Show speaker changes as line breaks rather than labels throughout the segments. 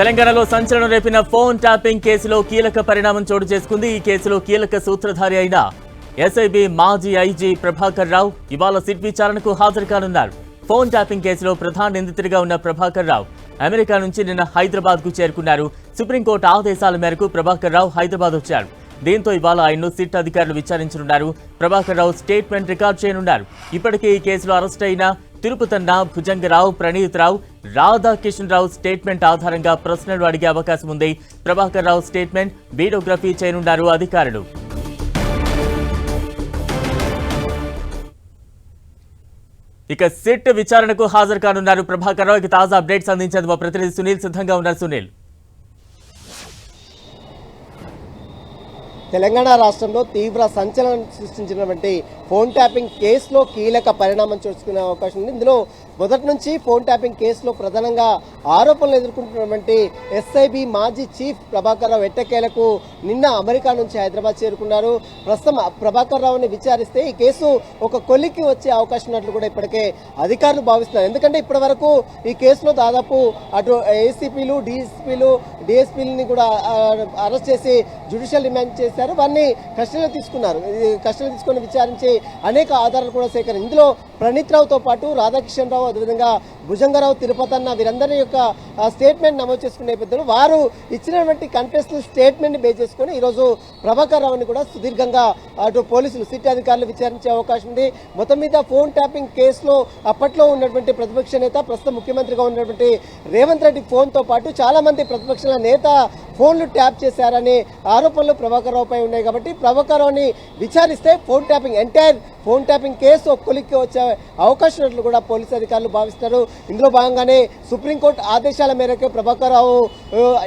తెలంగాణలో సంచలనం రేపిన phone tapping కేసులో కీలక పరిణామం చోటు చేసుకుంది. ఈ కేసులో కీలక సూత్రధారి అయిన ఎస్ఐబి మాజీ ఐజీ ప్రభాకర్ రావు ఇవాళ సిట్ విచారణకు హాజరు కానున్నారు. ఫోన్ ట్యాపింగ్ కేసులో ప్రధాన నిందితుడిగా ఉన్న ప్రభాకర్ రావు అమెరికా నుంచి నిన్న హైదరాబాద్కు చేరుకున్నారు. సుప్రీంకోర్టు ఆదేశాల మేరకు ప్రభాకర్ రావు హైదరాబాద్ వచ్చారు. దీంతో ఇవాళ ఆయన్ను సిట్ అధికారులు విచారించనున్నారు. ప్రభాకర్ రావు స్టేట్మెంట్ రికార్డ్ చేయనున్నారు. ఇప్పటికే ఈ కేసులో అరెస్ట్ అయిన తిరుపతన్న భుజంగరావు ప్రణీత్ రావు రాధాకిషన్ రావు స్టేట్మెంట్ ఆధారంగా ప్రశ్నలు అడిగే అవకాశం ఉంది. ప్రభాకర్ రావు స్టేట్మెంట్ వీడియోగ్రఫీ చేయనున్నారు అధికారులు. ఇక సిట్ విచారణకు హాజరు కానున్నారు ప్రభాకర్ రావు ఇక తాజా అప్డేట్స్ అందించేందుకు మా ప్రతినిధి సునీల్ సిద్ధంగా ఉన్నారు సునీల్.
తెలంగాణ రాష్ట్రంలో తీవ్ర సంచలనం సృష్టించినటువంటి ఫోన్ ట్యాపింగ్ కేసులో కీలక పరిణామం చూసుకునే అవకాశం ఉంది. ఇందులో మొదటి నుంచి ఫోన్ ట్యాపింగ్ కేసులో ప్రధానంగా ఆరోపణలు ఎదుర్కొంటున్నటువంటి ఎస్ఐబి మాజీ చీఫ్ ప్రభాకర్ రావు ఎట్టకేలకు నిన్న అమెరికా నుంచి హైదరాబాద్ చేరుకున్నారు. ప్రస్తుతం ప్రభాకర్ రావుని విచారిస్తే ఈ కేసు ఒక కొలికి వచ్చే అవకాశం ఉన్నట్లు కూడా ఇప్పటికే అధికారులు భావిస్తున్నారు. ఎందుకంటే ఇప్పటి వరకు ఈ కేసులో దాదాపు అటు ఏసీపీలు డీఎస్పీలు డిఎస్పీలని కూడా అరెస్ట్ చేసి జ్యుడిషియల్ రిమాండ్ చేశారు. వారిని కస్టడీలో తీసుకున్నారు. కస్టడీలో తీసుకొని విచారించి అనేక ఆధారాలు కూడా సేకరణ ఇందులో ప్రణీత్ రావుతో పాటు రాధాకిషన్ రావు అదేవిధంగా భుజంగరావు తిరుపతి అన్న వీరందరి యొక్క స్టేట్మెంట్ నమోదు చేసుకునే నేపథ్యంలో వారు ఇచ్చినటువంటి కన్ఫెషనల్ స్టేట్మెంట్ బేస్ చేసుకొని ఈరోజు ప్రభాకర్ రావుని కూడా సుదీర్ఘంగా అటు పోలీసులు సిటీ అధికారులు విచారించే అవకాశం ఉంది. మొత్తం మీద ఫోన్ ట్యాపింగ్ కేసులో అప్పట్లో ఉన్నటువంటి ప్రతిపక్ష నేత ప్రస్తుతం ముఖ్యమంత్రిగా ఉన్నటువంటి రేవంత్ రెడ్డి ఫోన్తో పాటు చాలామంది ప్రతిపక్షాల నేత ఫోన్లు ట్యాప్ చేశారనే ఆరోపణలు ప్రభాకర్ రావుపై ఉన్నాయి కాబట్టి ప్రభాకర్ రావుని విచారిస్తే phone tapping entire phone tapping case ఒక వచ్చే అవకాశం ఉన్నట్లు కూడా పోలీసు అధికారులు భావిస్తారు ఇందులో భాగంగానే సుప్రీంకోర్టు ఆదేశాల మేరకు ప్రభాకర్ రావు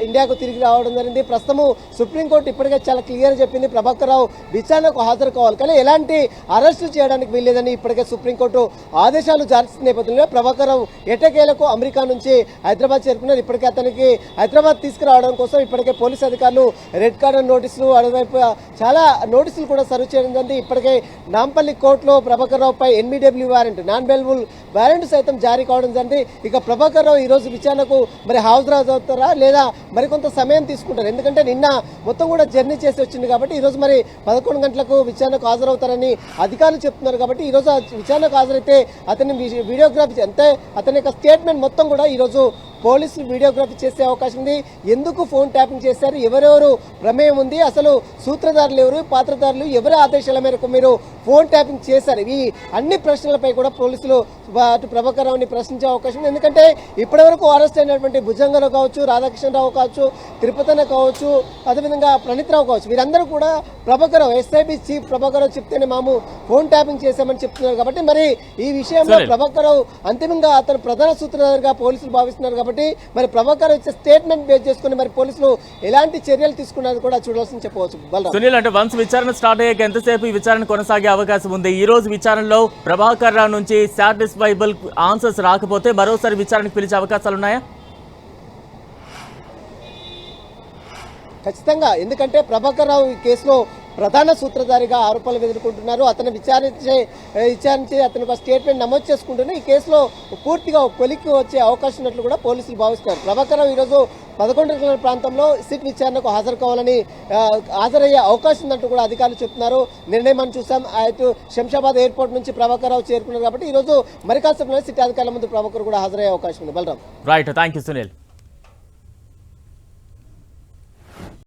ఇండియాకు తిరిగి రావడం జరిగింది. ప్రస్తుతము సుప్రీంకోర్టు ఇప్పటికే చాలా క్లియర్ చెప్పింది ప్రభాకర్ రావు విచారణకు హాజరు కావాలి. కానీ ఎలాంటి అరెస్టు చేయడానికి వీల్లేదని ఇప్పటికే సుప్రీంకోర్టు ఆదేశాలు జారీ నేపథ్యంలో ప్రభాకర్ రావు ఎటకేలకు అమెరికా నుంచి హైదరాబాద్ చేరుకున్నారు. ఇప్పటికే అతనికి హైదరాబాద్ తీసుకురావడం కోసం ఇప్పటికే పోలీసు అధికారులు రెడ్ కార్నర్ నోటీసులు అటువైపు చాలా నోటీసులు కూడా సర్వ్ చేయడం జరిగింది. ఇప్పటికే నాంపల్లి కోర్టులో Prabhakar రావుపై NBW warrant non bailable warrant సైతం జారీ కావడం జరిగింది. ఇక ప్రభాకర్ రావు ఈరోజు విచారణకు మరి హాజరాజ్ అవుతారా లేదా మరికొంత సమయం తీసుకుంటారు? ఎందుకంటే నిన్న మొత్తం కూడా జర్నీ చేసి వచ్చింది కాబట్టి ఈరోజు మరి పదకొండు గంటలకు విచారణకు హాజరవుతారని అధికారులు చెప్తున్నారు కాబట్టి ఈరోజు విచారణకు హాజరైతే అతని వీడియోగ్రఫీ అంటే అతని యొక్క స్టేట్మెంట్ మొత్తం కూడా ఈ రోజు పోలీసులు వీడియోగ్రఫీ చేసే అవకాశం ఉంది. ఎందుకు ఫోన్ ట్యాపింగ్ చేశారు? ఎవరెవరు? ప్రమేయం ఉంది. అసలు సూత్రధారులు ఎవరు? పాత్రధారులు ఎవరి ఆదేశాల మేరకు మీరు ఫోన్ ట్యాపింగ్ చేశారు? ఈ అన్ని ప్రశ్నలపై కూడా పోలీసులు అటు ప్రభాకర్ రావుని ప్రశ్నించే అవకాశం ఉంది. ఎందుకంటే ఇప్పటివరకు అరెస్ట్ అయినటువంటి భుజంగరావు కావచ్చు రాధాకృష్ణ రావు కావచ్చు తిరుపతన కావచ్చు అదేవిధంగా ప్రణీత్ రావు కావచ్చు వీరందరూ కూడా ప్రభాకర్ ఎస్ఐబి చీఫ్ ప్రభాకర్ చెప్తేనే మాము ఫోన్ ట్యాపింగ్ చేశామని చెప్తున్నారు. కాబట్టి మరి ఈ విషయంలో. ప్రభాకర్ రావు అంతిమంగా అతను ప్రధాన సూత్రధారిగా పోలీసులు భావిస్తున్నారు కాబట్టి మరి ప్రభాకర్ ఇచ్చే స్టేట్మెంట్ బేస్ చేసుకుని మరి పోలీసులు ఎలాంటి చర్యలు తీసుకున్నది కూడా చూడాల్సింది చెప్పవచ్చు.
సునీల్ అంటే వన్స్ విచారణ స్టార్ట్ అయ్యాక ఎంతసేపు ఈ విచారణ కొనసాగే అవకాశం ఉంది? ఈ రోజు విచారణలో ప్రభాకర్ రావు నుంచి సాటిస్ఫైబుల్ ఆన్సర్స్ రాకపోతే మరోసారి విచారణకు పిలిచే అవకాశాలు ఉన్నాయా?
ఖచ్చితంగా. ఎందుకంటే ప్రభాకర్ రావు ఈ కేసులో ప్రధాన సూత్రధారిగా ఆరోపణలు ఎదుర్కొంటున్నారు. అతను విచారించే విచారించి అతను ఒక స్టేట్మెంట్ నమోదు చేసుకుంటున్నా ఈ కేసులో పూర్తిగా ఒక కొలిక్కి వచ్చే అవకాశం ఉన్నట్లు కూడా పోలీసులు భావిస్తున్నారు. ప్రభాకర్ ఈరోజు పదకొండు గంటల ప్రాంతంలో సిట్ విచారణకు హాజరు కావాలని హాజరయ్యే అవకాశం ఉందంటూ కూడా అధికారులు చెప్తున్నారు. నిర్ణయం మనం చూసాం. అయితే శంషాబాద్ ఎయిర్పోర్ట్ నుంచి ప్రభాకర్ రావు చేరుకున్నారు కాబట్టి ఈరోజు మరికాసేపు సిట్ అధికారుల ముందు ప్రభాకర్ కూడా హాజరయ్యే అవకాశం ఉంది. Balaram.
Right thank you Sunil